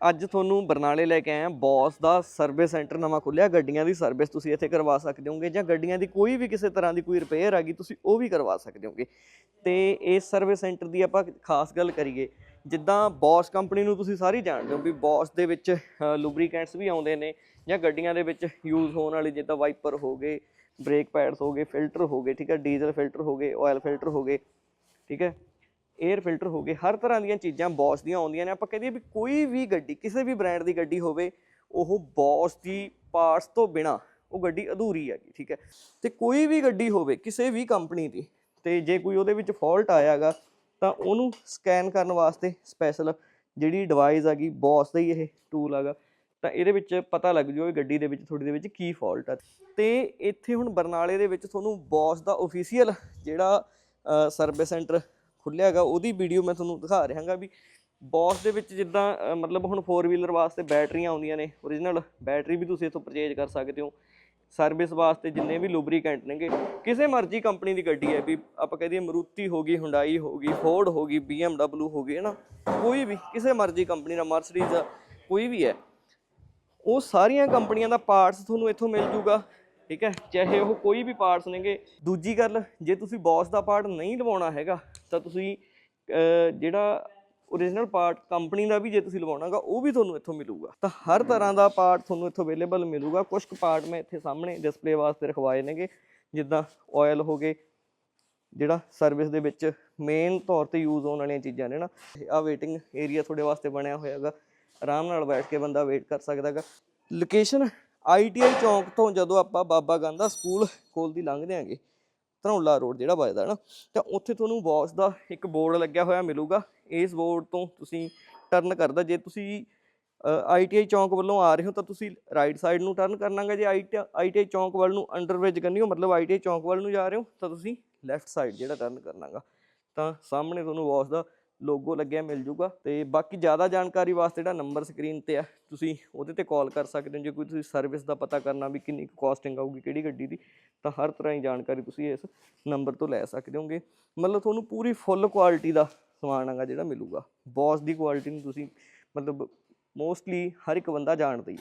ਅੱਜ ਤੁਹਾਨੂੰ ਬਰਨਾਲੇ ਲੈ ਕੇ ਆਇਆ ਹਾਂ। ਬੌਸ ਦਾ ਸਰਵਿਸ ਸੈਂਟਰ ਨਵਾਂ ਖੁੱਲਿਆ। ਗੱਡੀਆਂ ਦੀ ਸਰਵਿਸ ਤੁਸੀਂ ਇੱਥੇ ਕਰਵਾ ਸਕਦੇ ਹੋਗੇ ਜਾਂ ਗੱਡੀਆਂ ਦੀ ਕੋਈ ਵੀ ਕਿਸੇ ਤਰ੍ਹਾਂ ਦੀ ਕੋਈ ਰਿਪੇਅਰ ਆ ਗਈ ਤੁਸੀਂ ਉਹ ਵੀ ਕਰਵਾ ਸਕਦੇ ਹੋਗੇ। ਤੇ ਇਸ ਸਰਵਿਸ ਸੈਂਟਰ ਦੀ ਆਪਾਂ ਖਾਸ ਗੱਲ ਕਰੀਏ, ਜਿੱਦਾਂ ਬੌਸ ਕੰਪਨੀ ਨੂੰ ਤੁਸੀਂ ਸਾਰੀ ਜਾਣਦੇ ਹੋ ਵੀ ਬੌਸ ਦੇ ਵਿੱਚ ਲੁਬਰੀਕੈਂਟਸ ਵੀ ਆਉਂਦੇ ਨੇ ਜਾਂ ਗੱਡੀਆਂ ਦੇ ਵਿੱਚ ਯੂਜ਼ ਹੋਣ ਵਾਲੇ, ਜਿੱਦਾਂ ਵਾਈਪਰ ਹੋ ਗਏ ਬ੍ਰੇਕ ਪੈਡਸ ਹੋ ਗਏ ਫਿਲਟਰ ਹੋ ਗਏ, ਠੀਕ ਹੈ ਡੀਜ਼ਲ ਫਿਲਟਰ ਹੋ ਗਏ ਆਇਲ ਫਿਲਟਰ ਹੋ ਗਏ, ਠੀਕ ਹੈ। 에ਅਰ ਫਿਲਟਰ ਹੋ ਗਏ, ਹਰ ਤਰ੍ਹਾਂ ਦੀਆਂ ਚੀਜ਼ਾਂ ਬੌਸ ਦੀਆਂ ਆਉਂਦੀਆਂ ਨੇ। ਆਪਾਂ ਕਹਦੇ ਵੀ ਕੋਈ ਵੀ ਗੱਡੀ, ਕਿਸੇ ਵੀ ਬ੍ਰਾਂਡ ਦੀ ਗੱਡੀ ਹੋਵੇ, ਉਹ ਬੌਸ ਦੀ ਪਾਰਟਸ ਤੋਂ ਬਿਨਾ ਉਹ ਗੱਡੀ ਅਧੂਰੀ ਹੈਗੀ, ਠੀਕ ਹੈ। ਤੇ ਕੋਈ ਵੀ ਗੱਡੀ ਹੋਵੇ, ਕਿਸੇ ਵੀ ਕੰਪਨੀ ਦੀ, ਤੇ ਜੇ ਕੋਈ ਉਹਦੇ ਵਿੱਚ ਫਾਲਟ ਆਇਆਗਾ, ਤਾਂ ਉਹਨੂੰ ਸਕੈਨ ਕਰਨ ਵਾਸਤੇ ਸਪੈਸ਼ਲ ਜਿਹੜੀ ਡਿਵਾਈਸ ਹੈਗੀ ਬੌਸ ਦਾ ਹੀ ਇਹ ਟੂਲ ਹੈਗਾ, ਤਾਂ ਇਹਦੇ ਵਿੱਚ ਪਤਾ ਲੱਗ ਜੂ ਇਹ ਗੱਡੀ ਦੇ ਵਿੱਚ, ਤੁਹਾਡੀ ਦੇ ਵਿੱਚ ਕੀ ਫਾਲਟ ਆ। ਤੇ ਇੱਥੇ ਹੁਣ ਬਰਨਾਲੇ ਦੇ ਵਿੱਚ ਤੁਹਾਨੂੰ ਬੌਸ ਦਾ ਅਫੀਸ਼ੀਅਲ ਜਿਹੜਾ ਸਰਵਿਸ ਸੈਂਟਰ ਖੁੱਲਿਆ ਹੈਗਾ, ਉਹਦੀ ਵੀਡੀਓ ਮੈਂ ਤੁਹਾਨੂੰ ਦਿਖਾ ਰਿਹਾਗਾ ਵੀ ਬੌਸ ਦੇ ਵਿੱਚ ਜਿੱਦਾਂ ਮਤਲਬ ਹੁਣ 4 ਵੀਲਰ ਵਾਸਤੇ ਬੈਟਰੀਆਂ ਆਉਂਦੀਆਂ ਨੇ origignal ਬੈਟਰੀ ਵੀ ਤੁਸੀਂ ਇੱਥੋਂ ਪਰਚੇਜ ਕਰ ਸਕਦੇ ਹੋ। ਸਰਵਿਸ ਵਾਸਤੇ ਜਿੰਨੇ ਵੀ ਲੁਬਰੀਕੈਂਟ ਨੇਗੇ, ਕਿਸੇ ਮਰਜ਼ੀ ਕੰਪਨੀ ਦੀ ਗੱਡੀ ਹੈ ਵੀ ਆਪਾਂ ਕਹਦੇ ਮਰੂਤੀ ਹੋ ਗਈ ਹੁੰਡਾਈ ਹੋ ਗਈ ਫੋਰਡ ਹੋ ਗਈ, BMW ਹੋ ਗਈ ਹੈ ਨਾ ਕੋਈ ਵੀ, ਕਿਸੇ ਮਰਜ਼ੀ ਕੰਪਨੀ ਦਾ ਮਰਸੀਡੀਜ਼ ਕੋਈ ਵੀ ਹੈ। ਉਹ ਸਾਰੀਆਂ ਕੰਪਨੀਆਂ ਦਾ ਪਾਰਟਸ ਤੁਹਾਨੂੰ ਇੱਥੋਂ ਮਿਲ ਜੂਗਾ। ਠੀਕ ਹੈ? ਚਾਹੇ ਉਹ ਕੋਈ ਵੀ ਪਾਰਟਸ ਨੇਗੇ। ਦੂਜੀ ਗੱਲ ਜੇ ਤੁਸੀਂ ਬੌਸ ਦਾ ਪਾਰਟ ਨਹੀਂ ਲਵਾਉਣਾ ਹੈਗਾ ਤਾਂ ਤੁਸੀਂ ਜਿਹੜਾ origignal ਪਾਰਟ ਕੰਪਨੀ ਦਾ ਵੀ ਜੇ ਤੁਸੀਂ ਲਵਾਉਣਾਗਾ ਉਹ ਵੀ ਤੁਹਾਨੂੰ ਇੱਥੋਂ ਮਿਲੂਗਾ। ਤਾਂ ਹਰ ਤਰ੍ਹਾਂ ਦਾ ਪਾਰਟ ਤੁਹਾਨੂੰ ਇੱਥੋਂ ਅਵੇਲੇਬਲ ਮਿਲੂਗਾ। ਕੁਝ ਕੁ ਪਾਰਟ ਮੈਂ ਇੱਥੇ ਸਾਹਮਣੇ ਡਿਸਪਲੇ ਵਾਸਤੇ ਰਖਵਾਏ ਨੇਗੇ ਜਿੱਦਾਂ ਆਇਲ ਹੋ ਗਏ ਜਿਹੜਾ ਸਰਵਿਸ ਦੇ ਵਿੱਚ ਮੇਨ ਤੌਰ ਤੇ ਯੂਜ਼ ਹੋਣ ਵਾਲੀਆਂ ਚੀਜ਼ਾਂ ਨੇ ਨਾ। ਆ ਵੇਟਿੰਗ ਏਰੀਆ ਤੁਹਾਡੇ ਵਾਸਤੇ ਬਣਿਆ ਹੋਇਆ ਹੈਗਾ ਆਰਾਮ ਨਾਲ ਬੈਠ ਕੇ ਬੰਦਾ ਵੇਟ ਕਰ ਸਕਦਾ ਹੈਗਾ ਲੋਕੇਸ਼ਨ ਆਈਟੀਆਈ ਚੌਂਕ ਤੋਂ ਜਦੋਂ ਆਪਾਂ ਬਾਬਾ ਗਾਂਧਾ ਸਕੂਲ ਕੋਲ ਦੀ ਲੰਘਦੇ ਆਂਗੇ ਧਨੌਲਾ ਰੋਡ ਜਿਹੜਾ ਵੱਜਦਾ ਨਾ, ਤਾਂ ਉੱਥੇ ਤੁਹਾਨੂੰ ਬੌਸ ਦਾ ਇੱਕ ਬੋਰਡ ਲੱਗਿਆ ਹੋਇਆ ਮਿਲੂਗਾ। ਇਸ ਬੋਰਡ ਤੋਂ ਤੁਸੀਂ ਟਰਨ ਕਰਦਾ, ਜੇ ਤੁਸੀਂ ਆਈਟੀਆਈ ਚੌਂਕ ਵੱਲੋਂ ਆ ਰਹੇ ਹੋ, ਤਾਂ ਤੁਸੀਂ ਰਾਈਟ ਸਾਈਡ ਨੂੰ ਟਰਨ ਕਰਨਾਗਾ ਜੇ ਆਈਟੀਆਈ ਚੌਂਕ ਵੱਲ ਨੂੰ ਅੰਡਰਵੇਜ ਕਰਨੀ ਹੋ, ਮਤਲਬ ਆਈਟੀਆਈ ਚੌਂਕ ਵੱਲ ਨੂੰ ਜਾ ਰਹੇ ਹੋ, ਤਾਂ ਤੁਸੀਂ ਲੈਫਟ ਸਾਈਡ ਜਿਹੜਾ ਟਰਨ ਕਰਨਾਗਾ ਤਾਂ ਸਾਹਮਣੇ ਤੁਹਾਨੂੰ ਬੌਸ ਦਾ ਲੋਗੋ ਲੱਗਿਆ ਮਿਲ ਜੂਗਾ ਤੇ ਬਾਕੀ ਜ਼ਿਆਦਾ ਜਾਣਕਾਰੀ ਵਾਸਤੇ ਜਿਹੜਾ ਨੰਬਰ ਸਕਰੀਨ ਤੇ ਆ, ਤੁਸੀਂ ਉਹਦੇ ਤੇ ਕਾਲ ਕਰ ਸਕਦੇ ਹੋ। ਜੇ ਕੋਈ ਤੁਸੀਂ ਸਰਵਿਸ ਦਾ ਪਤਾ ਕਰਨਾ ਵੀ ਕਿੰਨੀ ਕਾਸਟਿੰਗ ਆਊਗੀ ਕਿਹੜੀ ਗੱਡੀ ਦੀ, ਤਾਂ ਹਰ ਤਰ੍ਹਾਂ ਦੀ ਜਾਣਕਾਰੀ ਤੁਸੀਂ ਇਸ ਨੰਬਰ ਤੋਂ ਲੈ ਸਕਦੇ ਹੋਗੇ। ਮਤਲਬ ਤੁਹਾਨੂੰ ਪੂਰੀ ਫੁੱਲ ਕੁਆਲਿਟੀ ਦਾ ਸਮਾਨ ਹੈਗਾ ਜਿਹੜਾ ਮਿਲੂਗਾ। ਬੌਸ ਦੀ ਕੁਆਲਿਟੀ ਨੂੰ ਤੁਸੀਂ ਮਤਲਬ ਮੋਸਟਲੀ ਹਰ ਇੱਕ ਬੰਦਾ ਜਾਣਦਾ ਹੀ ਹੈ।